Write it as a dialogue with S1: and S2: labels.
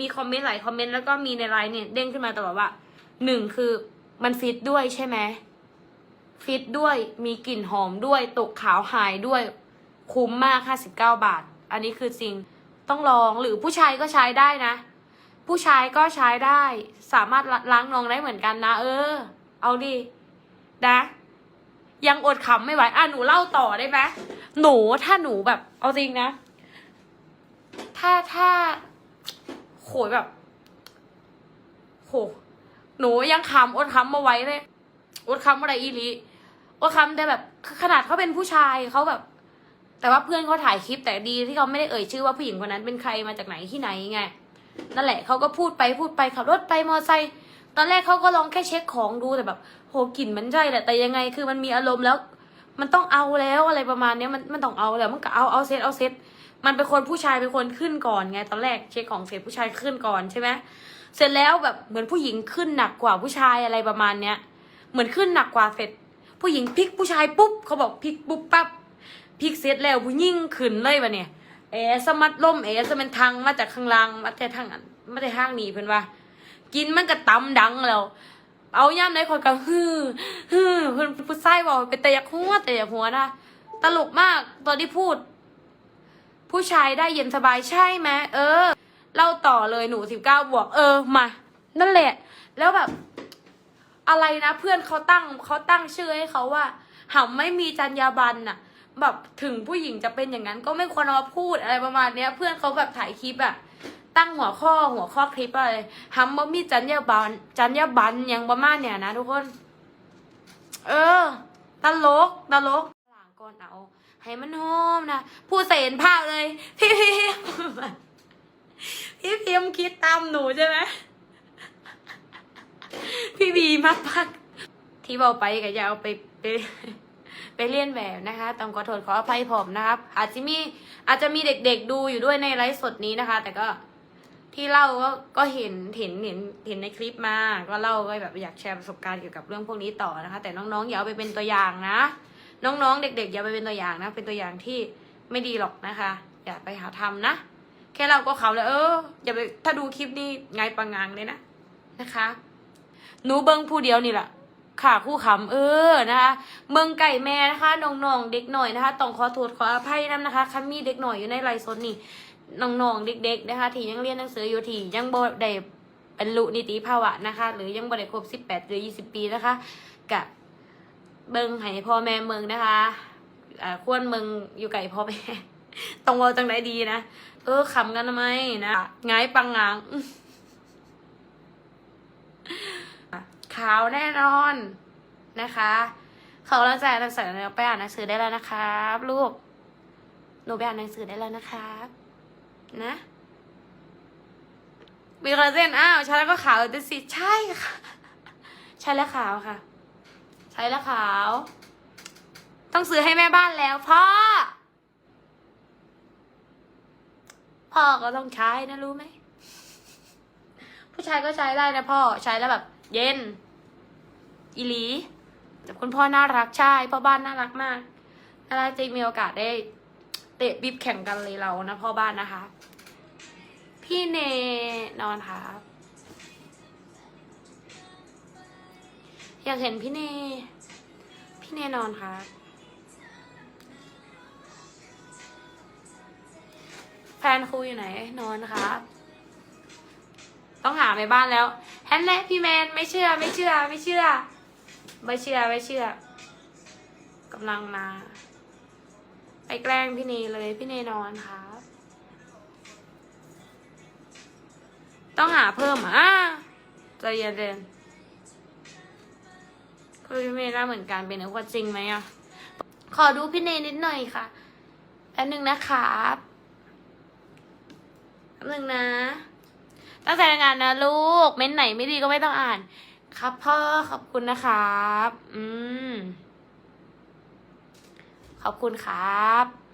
S1: มีคอมเมนต์หลายคอมเมนต์แล้วก็มีในไลน์เนี่ยเด้งขึ้นมาตลอดว่าหนึ่งคือมันฟิตด้วยใช่ไหมฟิตด้วยมีกลิ่นหอมด้วยตกขาวหายด้วย คุ้มมาก59บาท อันนี้คือจริงต้องลองหรือผู้ชายก็ใช้ได้นะ ผู้ชายก็ใช้ได้ สามารถล้างนองได้เหมือนกันนะ เออ เอาดินะ ยังอดขำไม่ไหวอะหนูเล่าต่อได้ไหมหนูถ้าหนูแบบ เอาจริงนะ ถ้าถ้า โหยแบบโหหนูยังขำอดขำมาไว้เลยอดขำอะไรอีลีอดขำแต่แบบขนาดเขาเป็นผู้ชายเขาแบบ แต่ว่าเพื่อนเขาถ่ายคลิปแต่ดีที่เขาไม่ได้เอ่ยชื่อว่าผู้หญิงคนนั้นเป็นใครมาจากไหนที่ไหนไงนั่นแหละเขาก็พูดไปพูดไปขับรถไปมอไซค์ตอนแรกเขาก็ลองแค่เช็คของดูแต่แบบ โหกลิ่นมันใช่แหละแต่ยังไงคือมันมีอารมณ์แล้ว มันต้องเอาแล้วอะไรประมาณเนี้ยมันมันต้องเอาแล้วมันก็เอาเอาเซตเอาเซต มันเป็นคนผู้ชายเป็นคนขึ้นก่อนไงตอนแรกเช็คของเสร็จผู้ชายขึ้นก่อนใช่ไหมเสร็จแล้วแบบเหมือนผู้หญิงขึ้นหนักกว่าผู้ชายอะไรประมาณเนี้ยเหมือนขึ้นหนักกว่าเสร็จ ผู้หญิงพลิกผู้ชายปุ๊บเขาบอกพลิกปุ๊บปั๊บพลิกเสร็จแล้วผู้ยิ่งขึ้นเลยปะเนี่ยเอสมัดล่มเอสมันทางมาจากข้างล่างมาแต่ทางมาแต่ทางนี้เพิ่อนว่า กินมันก็ตำดังแล้วเอาย่ำในคนก็ฮือฮือเพิ่อนผู้ชายบอกเป็นแต่ยากหัวแต่ยากหัวนะตลกมากตอนที่พูด ผู้ชายได้เย็นสบายใช่ไหมเออ เล่าต่อเลยหนูสิบเก้าบวกเออมา นั่นแหละ แล้วแบบ อะไรนะเพื่อนเขาตั้งเขาตั้งชื่อให้เขาว่าหำไม่มีจรรยาบรรณน่ะ แบบถึงผู้หญิงจะเป็นอย่างนั้น ก็ไม่ควรเอามาพูดอะไรประมาณเนี้ย เพื่อนเขาแบบถ่ายคลิปอะตั้งหัวข้อหัวข้อคลิปอะไรหำบ่มีจรรยาบรรณจรรยาบรรณอย่างประมาณเนี้ยนะทุกคน เออตลกตลกหลังก่อนเอา ให้มันหอมนะพูดใส่เห็นภาพเลย พี่พิมพี่พิมคิดตามหนูใช่ไหมพี่บีมากพักที่เบาไปก็อย่าเอาไปไปไปเลียนแบบนะคะ ต้องขอโทษขออภัยผมนะครับ อาจจะมีอาจจะมีเด็กๆดูอยู่ด้วยในไลฟ์สดนี้นะคะ แต่ก็ที่เล่าก็ก็เห็นเห็นเห็นเห็นในคลิปมา ก็เล่าก็แบบอยากแชร์ประสบการณ์เกี่ยวกับเรื่องพวกนี้ต่อนะคะ แต่น้องๆอย่าเอาไปเป็นตัวอย่างนะ น้องๆ เด็กๆ อย่าไปเป็นตัวอย่างนะ เป็นตัวอย่างที่ไม่ดีหรอกนะคะ อย่าไปหาทำนะ แค่เราก็เขาเลยเออ อย่าไปถ้าดูคลิปนี้ไงปังงังเลยนะนะคะ หนูเบิ้งผู้เดียวนี่แหละค่ะคู่ขำเออนะคะเมืองไก่แม่นะคะน้องๆเด็กหน่อยนะคะต้องขอโทษขออภัยนํนะคะคันมีเด็กหน่อยอยู่ในไลฟ์สดนี่น้องๆเด็ก ๆ นะคะ ที่ยังเรียนหนังสืออยู่ที่ยังบ่ได้บรรลุนิติภาวะนะคะ หรือยังบ่ได้ครบสิบแปดหรือยี่สิบปีนะคะกะ เบิ่งให้พ่อแม่เมืองนะคะอ่าควรเมืองอยู่ไก่พ่อแม่ต้องเว่าจังไดดีนะ เออขำกันทำไมนะงายปังงางขาวแน่นอนนะคะขอกำลังใจหนังสือไปอ่านหนังสือได้แล้วนะครับ ลูก หนูไปอ่านหนังสือได้แล้วนะครับ นะมีคอลลาเจนอ้าวใช้แล้วก็ขาวเลยสิใช่ค่ะ ใช้แล้วขาวค่ะ ช้แล้วขาว ต้องซื้อให้แม่บ้านแล้วพ่อ พ่อก็ต้องใช้นะรู้ไหม ผู้ชายก็ใช้ได้นะพ่อใช้แล้วแบบ เย็น อีหลีแต่คุณพ่อน่ารักใช่พ่อบ้านน่ารักมากน่ารักจริงมีโอกาสได้ เตะบิบแข่งกันเลยเรานะพ่อบ้านนะคะ พี่เนนอนครับ อยากเห็นพี่เน พี่เนนอนครับแฟนครูอยู่ไหน นอนครับ ต้องหาในบ้านแล้วแฮนแหละพี่แมนไม่เชื่อ ไม่เชื่อ ไม่เชื่อ ไม่เชื่อ ไม่เชื่อกำลังมา ไปแกล้งพี่เนเลยพี่เนนอนครับ ต้องหาเพิ่มอะใจเย็นเย็น พี่เมย์น่าเหมือนกันเป็นว่าจริงไหมอะ ขอดูพี่เนนิดหน่อยค่ะแป๊บนึงนะครับแป๊บนึงนะตั้งใจทำงานนะลูก เม้นไหนไม่ดีก็ไม่ต้องอ่าน ครับพ่อขอบคุณนะครับ อืม ขอบคุณครับ